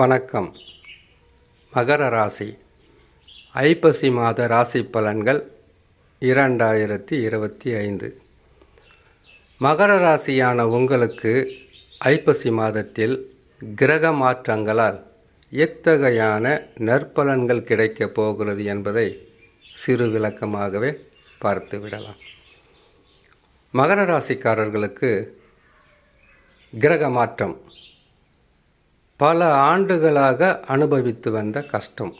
வணக்கம். மகர ராசி. ஐப்பசி மாத ராசி பலன்கள் இரண்டாயிரத்தி இருபத்தி ஐந்து. மகர ராசியான உங்களுக்கு ஐப்பசி மாதத்தில் கிரக மாற்றங்களால் எத்தகையான நற்பலன்கள் கிடைக்கப் போகிறது என்பதை சிறு விளக்கமாகவே பார்த்து விடலாம். மகர ராசிக்காரர்களுக்கு கிரக மாற்றம் பல ஆண்டுகளாக அனுபவித்து வந்த கஷ்டம்.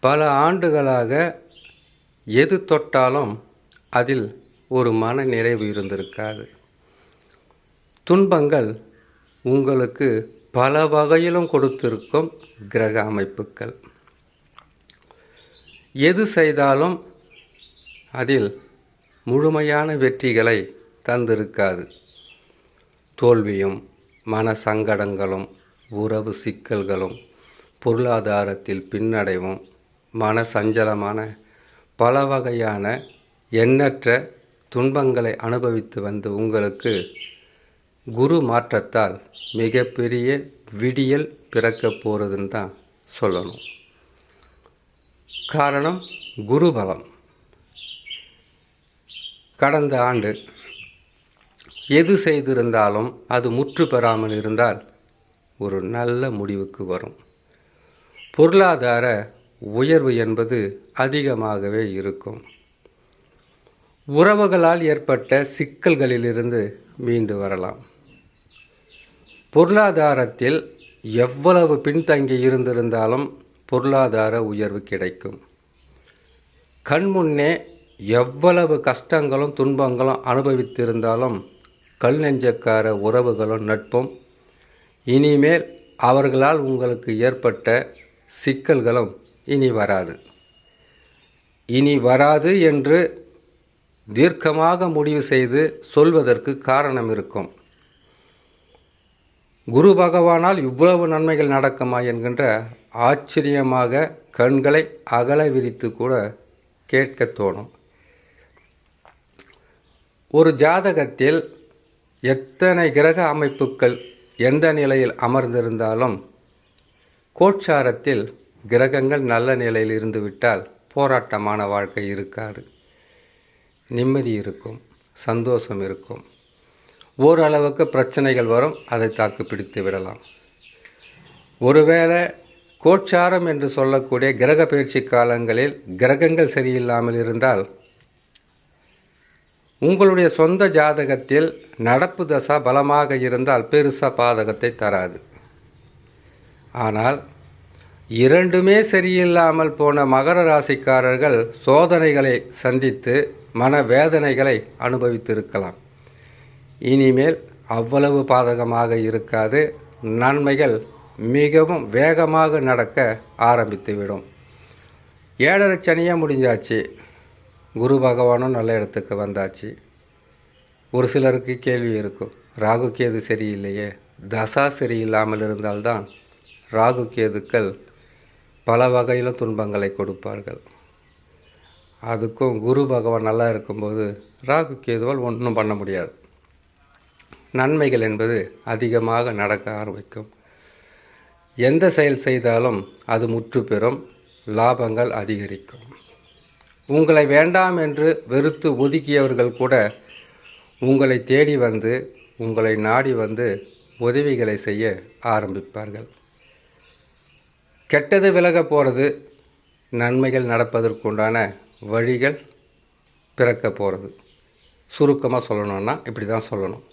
பல ஆண்டுகளாக எது தொட்டாலும் அதில் ஒரு மன நிறைவு இருந்திருக்காது. துன்பங்கள் உங்களுக்கு பல வகையிலும் கொடுத்திருக்கும் கிரக அமைப்புகள். எது செய்தாலும் அதில் முழுமையான வெற்றிகளை தந்திருக்காது. தோல்வியும் மன சங்கடங்களும் உறவு சிக்கல்களும் பொருளாதாரத்தில் பின்னடைவும் மன சஞ்சலமான பல வகையான எண்ணற்ற துன்பங்களை அனுபவித்து வந்த உங்களுக்கு குரு மாற்றத்தால் மிகப்பெரிய விடியல் பிறக்கப் போகிறதுன்னு தான் சொல்லணும். காரணம் குருபலம். கடந்த ஆண்டு எது செய்திருந்தாலும் அது முற்று பெறாமல் இருந்தால் ஒரு நல்ல முடிவுக்கு வரும். பொருளாதார உயர்வு என்பது அதிகமாகவே இருக்கும். உறவுகளால் ஏற்பட்ட சிக்கல்களிலிருந்து மீண்டு வரலாம். பொருளாதாரத்தில் எவ்வளவு பின்தங்கி இருந்திருந்தாலும் பொருளாதார உயர்வு கிடைக்கும். கண்முன்னே எவ்வளவு கஷ்டங்களும் துன்பங்களும் அனுபவித்திருந்தாலும் கல் நெஞ்சக்கார உறவுகளும் நட்பும். இனிமேல் அவர்களால் உங்களுக்கு ஏற்பட்ட சிக்கல்களும் இனி வராது. இனி வராது என்று தீர்க்கமாக முடிவு செய்து சொல்வதற்கு காரணம் இருக்கும். குரு பகவானால் இவ்வளவு நன்மைகள் நடக்குமா என்கின்ற ஆச்சரியமாக கண்களை அகல விரித்து கூட கேட்க தோணும். ஒரு ஜாதகத்தில் எத்தனை கிரக அமைப்புகள் எந்த நிலையில் அமர்ந்திருந்தாலும் கோட்சாரத்தில் கிரகங்கள் நல்ல நிலையில் இருந்துவிட்டால் போராட்டமான வாழ்க்கை இருக்காது. நிம்மதி இருக்கும் சந்தோஷம் இருக்கும். ஓரளவுக்கு பிரச்சனைகள் வரும் அதை தாக்கு பிடித்து விடலாம். ஒருவேளை கோட்சாரம் என்று சொல்லக்கூடிய கிரக பயிற்சி காலங்களில் கிரகங்கள் சரியில்லாமல் இருந்தால் உங்களுடைய சொந்த ஜாதகத்தில் நடப்பு தசா பலமாக இருந்தால் பெருசா பாதகத்தை தராது. ஆனால் இரண்டுமே சரியில்லாமல் போன மகர ராசிக்காரர்கள் சோதனைகளை சந்தித்து மன வேதனைகளை அனுபவித்திருக்கலாம். இனிமேல் அவ்வளவு பாதகமாக இருக்காது. நன்மைகள் மிகவும் வேகமாக நடக்க ஆரம்பித்துவிடும். ஏழரை சனியாக முடிஞ்சாச்சு. குரு பகவானும் நல்ல இடத்துக்கு வந்தாச்சு. ஒரு சிலருக்கு கேள்வி இருக்கும் ராகு கேது சரியில்லையே? தசா சரியில்லாமல் இருந்தால்தான் ராகு கேதுக்கள் பல வகையிலும் துன்பங்களை கொடுப்பார்கள். அதுக்கும் குரு பகவான் நல்லா இருக்கும்போது ராகு கேதுவால் ஒன்றும் பண்ண முடியாது. நன்மைகள் என்பது அதிகமாக நடக்க ஆரம்பிக்கும். எந்த செயல் செய்தாலும் அது முற்று பெறும் லாபங்கள் அதிகரிக்கும். உங்களை வேண்டாம் என்று வெறுத்து ஒதுக்கியவர்கள் கூட உங்களை தேடி வந்து உங்களை நாடி வந்து உதவிகளை செய்ய ஆரம்பிப்பார்கள். கெட்டது விலக போகிறது நன்மைகள் நடப்பதற்குண்டான வழிகள் பிறக்க போகிறது சுருக்கமாக சொல்லணும்னா இப்படி தான் சொல்லணும்.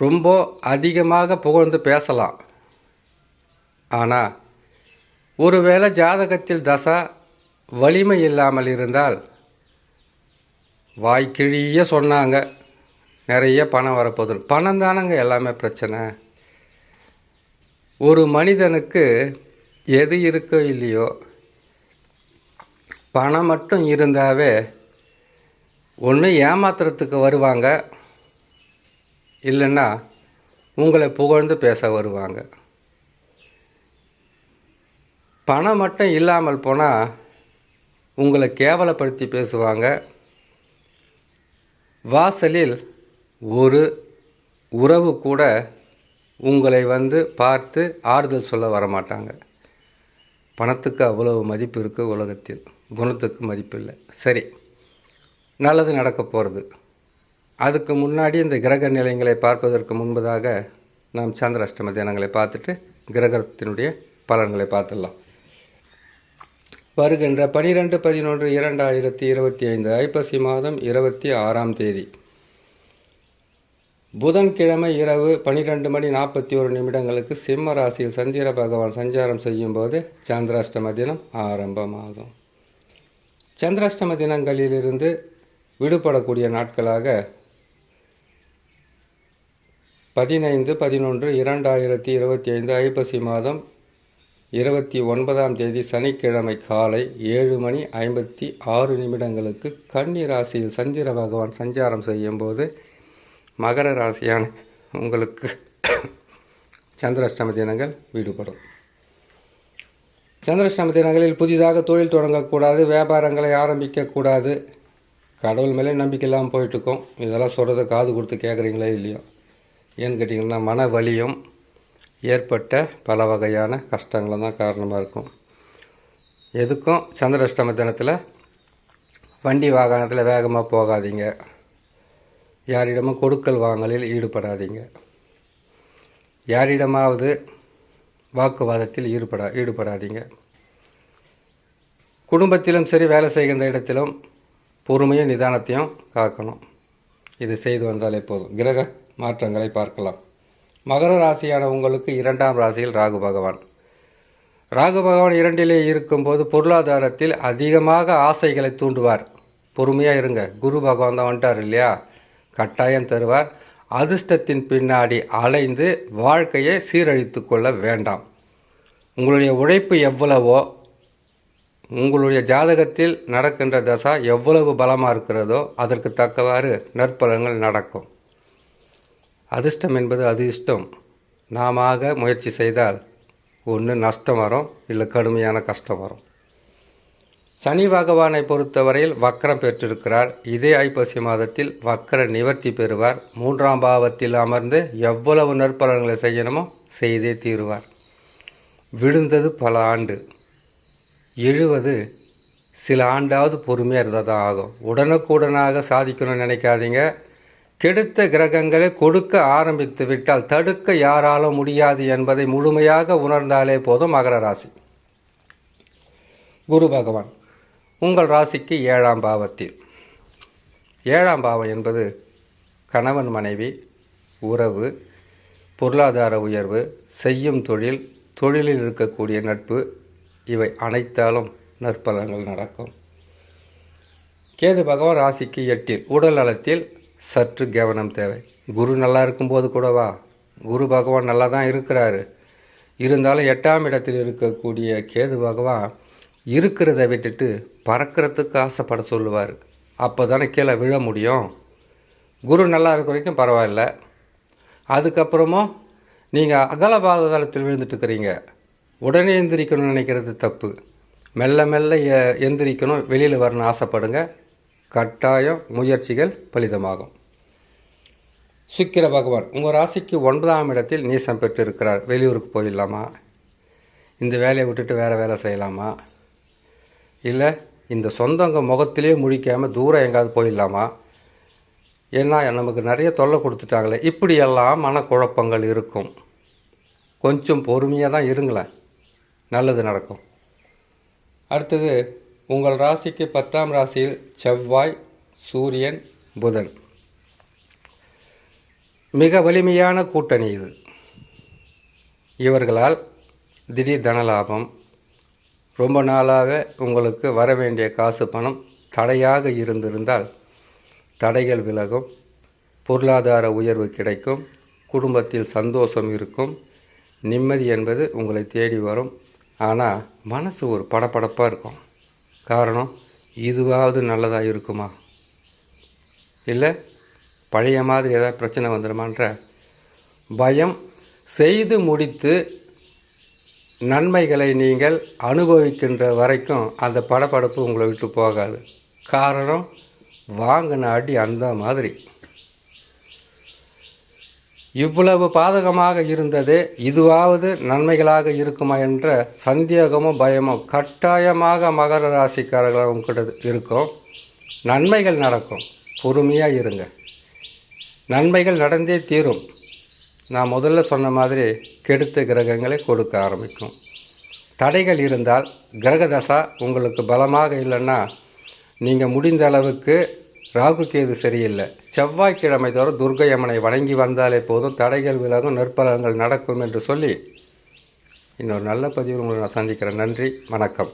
ரொம்ப அதிகமாக புகழ்ந்து பேசலாம். ஆனால் ஒருவேளை ஜாதகத்தில் தசா வலிமை இல்லாமல் இருந்தால் வாய்க்கிழிய சொன்னாங்க. நிறைய பணம் வரப்போகுது. பணம் தானங்க எல்லாமே பிரச்சனை. ஒரு மனிதனுக்கு எது இருக்கோ இல்லையோ பணம் மட்டும் இருந்தாவே ஒன்று ஏமாத்துறதுக்கு வருவாங்க. இல்லைன்னா உங்களை புகழ்ந்து பேச வருவாங்க. பணம் மட்டும் இல்லாமல் போனால் உங்களை கேவலப்படுத்தி பேசுவாங்க. வாசலில் ஒரு உறவு கூட உங்களை வந்து பார்த்து ஆறுதல் சொல்ல வரமாட்டாங்க பணத்துக்கு அவ்வளவு மதிப்பு இருக்குது உலகத்தில். குணத்துக்கு மதிப்பு இல்லை. சரி நல்லது நடக்க போகிறது அதுக்கு முன்னாடி இந்த கிரக நிலையங்களை பார்ப்பதற்கு முன்பதாக நாம் சந்திராஷ்டம தினங்களை பார்த்துட்டு கிரகத்தினுடைய பலன்களை பார்த்துடலாம். வருகின்ற பனிரெண்டு பதினொன்று இரண்டாயிரத்தி இருபத்தி ஐந்து ஐப்பசி மாதம் இருபத்தி ஆறாம் தேதி. புதன்கிழமை இரவு பனிரெண்டு மணி நாற்பத்தி ஒரு நிமிடங்களுக்கு சிம்ம ராசியில் சந்திர பகவான் சஞ்சாரம் செய்யும் போது சந்திராஷ்டம தினம் ஆரம்பமாகும். சந்திராஷ்டம தினங்களிலிருந்து விடுபடக்கூடிய நாட்களாக பதினைந்து பதினொன்று இரண்டாயிரத்தி இருபத்தி ஐந்து ஐப்பசி மாதம் இருபத்தி ஒன்பதாம் தேதி சனிக்கிழமை காலை ஏழு மணி ஐம்பத்தி ஆறு நிமிடங்களுக்கு கன்னி ராசியில் சந்திர பகவான் சஞ்சாரம் செய்யும்போது மகர ராசியான உங்களுக்கு சந்திராஷ்டம தினங்கள் விடுபடும். சந்திராஷ்டம தினங்களில் புதிதாக தொழில் தொடங்கக்கூடாது வியாபாரங்களை ஆரம்பிக்கக்கூடாது. கடவுள் மேலே நம்பிக்கை இல்லாமல் போயிட்டுருக்கோம். இதெல்லாம் சொல்கிறத காது கொடுத்து கேட்குறீங்களே இல்லையோ? ஏன்னு கேட்டிங்கன்னா மன வலியும் ஏற்பட்ட பல வகையான கஷ்டங்களும் தான் காரணமாக இருக்கும். எதுக்கும் சந்திராஷ்டம தினத்தில் வண்டி வாகனத்தில் வேகமாக போகாதீங்க. யாரிடமும் கொடுக்கல் வாங்கலில் ஈடுபடாதீங்க. யாரிடமாவது வாக்குவாதத்தில் ஈடுபடா ஈடுபடாதீங்க. குடும்பத்திலும் சரி வேலை செய்கின்ற இடத்திலும் பொறுமையும் நிதானத்தையும் காக்கணும். இது செய்து வந்தாலே போதும். கிரக மாற்றங்களை பார்க்கலாம். மகர ராசியான உங்களுக்கு இரண்டாம் ராசியில் ராகு பகவான். ராகு பகவான் இரண்டிலே இருக்கும்போது பொருளாதாரத்தில் அதிகமாக ஆசைகளை தூண்டுவார். பொறுமையாக இருங்க. குரு பகவான் தான் வந்துட்டார் இல்லையா? கட்டாயம் தருவார். அதிர்ஷ்டத்தின் பின்னாடி அலைந்து வாழ்க்கையை சீரழித்து கொள்ள வேண்டாம். உங்களுடைய உழைப்பு எவ்வளவோ உங்களுடைய ஜாதகத்தில் நடக்கின்ற தசா எவ்வளவு பலமாக இருக்கிறதோ அதற்கு தக்கவாறு நற்பலன்கள் நடக்கும். அதிர்ஷ்டம் என்பது அதிர்ஷ்டம் நாம முயற்சி செய்தால் ஒன்று நஷ்டம் வரும் இல்லை கடுமையான கஷ்டம் வரும். சனி பகவானை பொறுத்தவரையில் வக்கரம் பெற்றிருக்கிறார். இதே ஐப்பசி மாதத்தில் வக்கர நிவர்த்தி பெறுவார். மூன்றாம் பாவத்தில் அமர்ந்து எவ்வளவு நற்பலன்களை செய்யணுமோ செய்தே தீருவார். விழுந்தது பல ஆண்டு. எழுவது சில ஆண்டாவது பொறுமையாக இருந்தால் தான் ஆகும். உடனுக்குடனாக சாதிக்கணும்னு நினைக்காதீங்க. கெடுத்த கிரகங்களை கொடுக்க ஆரம்பித்து விட்டால் தடுக்க யாராலும் முடியாது என்பதை முழுமையாக உணர்ந்தாலே போதும் மகர ராசி. குரு பகவான் உங்கள் ராசிக்கு ஏழாம் பாவத்தில். ஏழாம் பாவம் என்பது கணவன் மனைவி உறவு பொருளாதார உயர்வு செய்யும் தொழில் தொழிலில் இருக்கக்கூடிய நட்பு இவை அனைத்தாலும் நற்பலன்கள் நடக்கும். கேது பகவான் ராசிக்கு எட்டில் உடல் நலத்தில் சற்று கவனம் தேவை. குரு நல்லா இருக்கும்போது கூடவா குரு பகவான் நல்லா தான் இருக்கிறாரு. இருந்தாலும் எட்டாம் இடத்தில் இருக்கக்கூடிய கேது பகவான் இருக்கிறத விட்டுட்டு பறக்கிறதுக்கு ஆசைப்பட சொல்லுவார். அப்போ தானே கீழே விழ முடியும். குரு நல்லா இருக்க வரைக்கும் பரவாயில்ல. அதுக்கப்புறமும் நீங்கள் அகல பாததளத்தில் விழுந்துட்டுருக்கிறீங்க உடனே எந்திரிக்கணும்னு நினைக்கிறது தப்பு. மெல்ல மெல்ல எந்திரிக்கணும். வெளியில் வரணும்னு ஆசைப்படுங்க. கட்டாயம் முயற்சிகள் பலிதமாகும். சுக்கிர பகவான் உங்கள் ராசிக்கு ஒன்பதாம் இடத்தில் நீசம் பெற்றிருக்கிறார். வெளியூருக்கு போயிடலாமா? இந்த வேலையை விட்டுட்டு வேறு வேலை செய்யலாமா? இல்லை இந்த சொந்தங்க முகத்திலே முழிக்காமல் தூரம் எங்காவது போயிடலாமா? ஏன்னா நமக்கு நிறைய தொல்லை கொடுத்துட்டாங்களே. இப்படியெல்லாம் மனக்குழப்பங்கள் இருக்கும். கொஞ்சம் பொறுமையாக தான் இருங்களேன். நல்லது நடக்கும். அடுத்தது உங்கள் ராசிக்கு பத்தாம் ராசியில் செவ்வாய் சூரியன் புதன். மிக வலிமையான கூட்டணி இது. இவர்களால் திடீர் தனலாபம் ரொம்ப நாளாக உங்களுக்கு வர வேண்டிய காசு பணம் தடையாக இருந்திருந்தால் தடைகள் விலகும் பொருளாதார உயர்வு கிடைக்கும் குடும்பத்தில் சந்தோஷம் இருக்கும் நிம்மதி என்பது உங்களை தேடி வரும். ஆனால் மனசு ஒரு படபடப்பாக இருக்கும். காரணம் இதுவாவது நல்லதாக இருக்குமா இல்லை பழைய மாதிரி ஏதாவது பிரச்சனை வந்துடுமான்ற? பயம் செய்து முடித்து நன்மைகளை நீங்கள் அனுபவிக்கின்ற வரைக்கும் அந்த படபடப்பு உங்களை விட்டு போகாது. காரணம் வாங்கின அடி அந்த மாதிரி. இவ்வளவு பாதகமாக இருந்தது இதுவாவது நன்மைகளாக இருக்குமா என்ற சந்தேகமும் பயமும் கட்டாயமாக மகர ராசிக்காரர்கள் உங்ககிட்ட இருக்கும். நன்மைகள் நடக்கும். பொறுமையாக இருங்க. நன்மைகள் நடந்தே தீரும். நான் முதல்ல சொன்ன மாதிரி கெடுத்த கிரகங்களை கொடுக்க ஆரம்பிக்கும். தடைகள் இருந்தால் கிரகதசா உங்களுக்கு பலமாக இல்லைன்னா நீங்கள் முடிந்த அளவுக்கு ராகு கேது சரியில்லை. செவ்வாய்க்கிழமை தோறும் துர்க்கை அம்மனை வணங்கி வந்தாலே போதும். தடைகள் விலகும் நற்பலன்கள் நடக்கும் என்று சொல்லி இன்னொரு நல்ல பதிவில் உங்களை நான் சந்திக்கிறேன். நன்றி வணக்கம்.